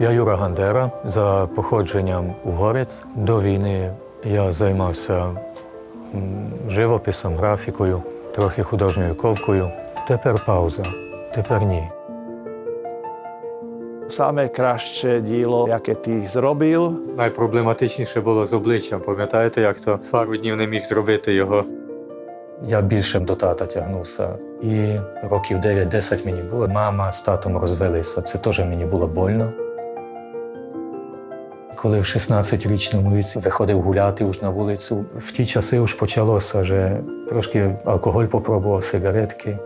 Я Юра Гандера за походженням угорець. До війни я займався живописом, графікою, трохи художньою ковкою. Тепер пауза. Тепер ні. Саме краще діло, яке ти зробив, Найпроблематичніше було з обличчям. Пам'ятаєте, як то пару днів не міг зробити його? Я більше до тата тягнувся. І років 9-10 мені було. Мама з татом розвелися. Це теж мені було больно. Коли в 16-річному віці виходив гуляти уж на вулицю, в ті часи уж почалося, вже трошки алкоголь попробував, сигаретки.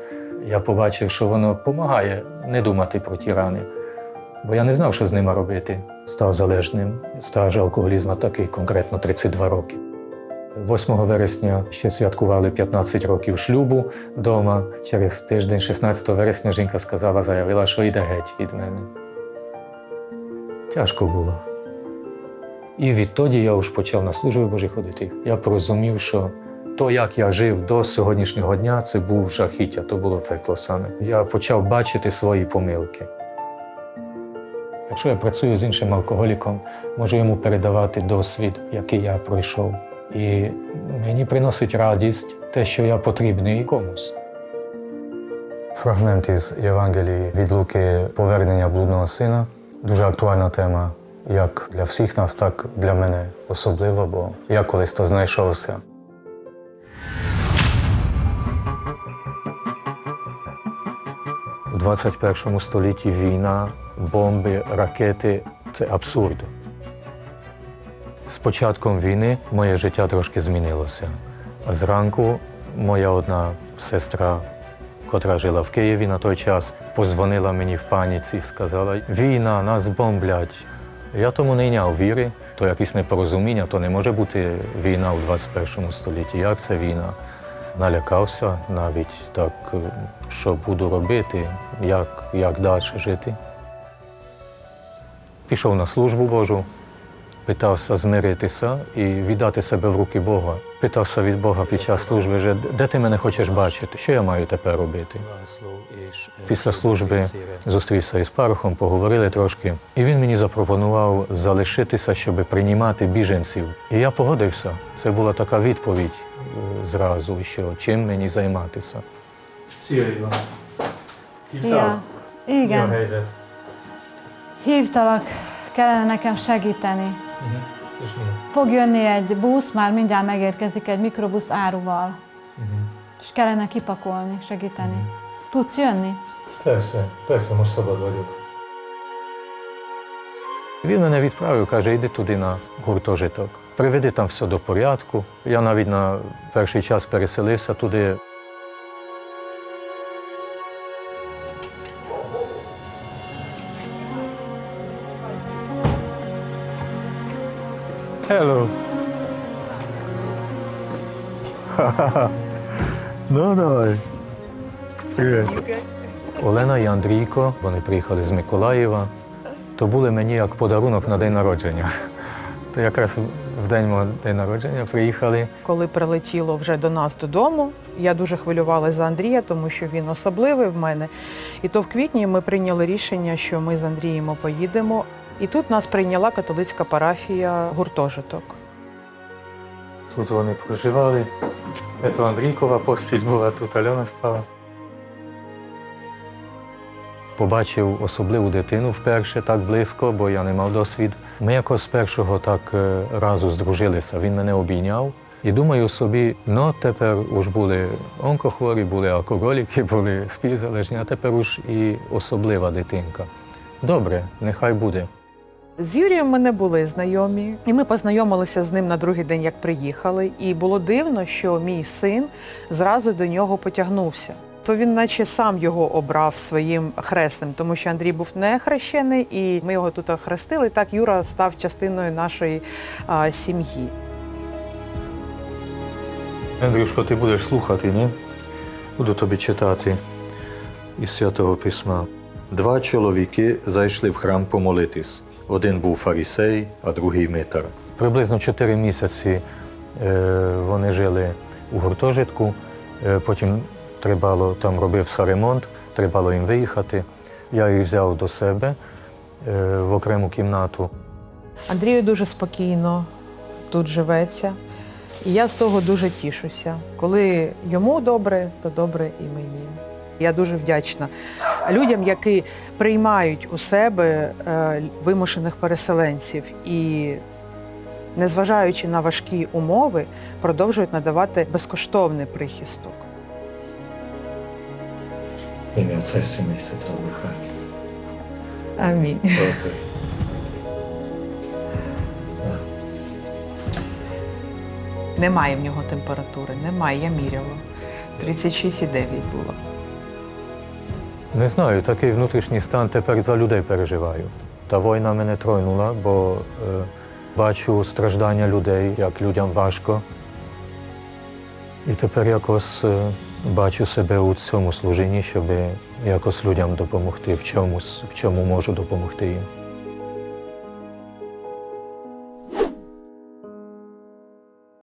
Я побачив, що воно допомагає не думати про ті рани. Бо я не знав, що з ними робити. Став залежним. Стаж алкоголізму такий, конкретно 32 роки. 8 вересня ще святкували 15 років шлюбу вдома. Через тиждень, 16 вересня, жінка сказала, заявила, що йде геть від мене. Тяжко було. І відтоді я вже почав на служби Божі ходити. Я порозумів, що то, як я жив до сьогоднішнього дня, це був жахіття, то було пекло саме. Я почав бачити свої помилки. Якщо я працюю з іншим алкоголіком, можу йому передавати досвід, який я пройшов. І мені приносить радість те, що я потрібний комусь. Фрагмент із Євангелії від Луки Повернення блудного сина. Дуже актуальна тема, як для всіх нас, так для мене особливо, бо я колись то знайшовся. У 21 столітті війна, бомби, ракети це абсурд. З початком війни моє життя трошки змінилося. Зранку моя одна сестра, котра жила в Києві на той час, позвонила мені в паніці і сказала: Війна, нас бомблять. Я тому не йняв віри, то якесь непорозуміння, то не може бути війна у 21 столітті. Як це війна? Налякався навіть так, е, що буду робити, як, як далі жити. Пішов на службу Божу, питався змиритися і віддати себе в руки Бога. Питався від Бога під час служби, вже, де ти мене хочеш бачити, що я маю тепер робити. Після служби зустрівся із парохом, поговорили трошки, і він мені запропонував залишитися, щоб приймати біженців. І я погодився. Це була така відповідь е, зразу, що чим мені займатися. Szia Iván! Szia! Igen, helyzet? hívtalak, kellene nekem segíteni. Fog jönni egy busz, már mindjárt megérkezik egy mikrobusz áruval. És kellene kipakolni, segíteni. Tudsz jönni? Персе, персе, може, szabad vagyok. Він мене відправив, каже, йди туди на гуртожиток. Приведи там все до порядку. Я навіть на перший час переселився туди. Hello! ну давай. Привіт. Олена і Андрійко, вони приїхали з Миколаєва, то були мені як подарунок на день народження. То якраз в день мого день народження приїхали. Коли прилетіло вже до нас додому, я дуже хвилювалася за Андрія, тому що він особливий в мене. І то в квітні ми прийняли рішення, що ми з Андрієм поїдемо. І тут нас прийняла католицька парафія гуртожиток. Тут вони проживали. Це Андрійкова постіль була, тут Альона спала. Побачив особливу дитину вперше так близько, бо я не мав досвід. Ми якось з першого так е, разу здружилися. Він мене обійняв. І думаю собі, ну тепер уж були онкохворі, були алкоголіки, були співзалежні, а тепер уж і особлива дитинка. Добре, нехай буде. З Юрієм ми не були знайомі, і ми познайомилися з ним на другий день, як приїхали. І було дивно, що мій син зразу до нього потягнувся. То він, наче сам його обрав своїм хресним, тому що Андрій був не хрещений, і ми його тут хрестили. Так Юра став частиною нашої а, сім'ї. Андрюшко, ти будеш слухати, ні? Буду тобі читати із святого письма. Два чоловіки зайшли в храм помолитись. Один був фарисей, а другий митар. Приблизно 4 місяці е, вони жили у гуртожитку. Е, потім требало, там робився ремонт, требало їм виїхати. Я їх взяв до себе е, в окрему кімнату. Андрію дуже спокійно тут живеться. І я з того дуже тішуся. Коли йому добре, то добре і мені. Я дуже вдячна людям, які приймають у себе е, вимушених переселенців і, незважаючи на важкі умови, продовжують надавати безкоштовний прихисток. Ім'я Отця і Сина і Святого Духа. Амінь. Немає в нього температури, немає, я міряла. 36,9 було. Не знаю, такий внутрішній стан тепер за людей переживаю. Та війна мене тройнула, бо е, бачу страждання людей, як людям важко. І тепер якось е, бачу себе у цьому служінні, щоб якось людям допомогти в чомусь, в чому можу допомогти їм.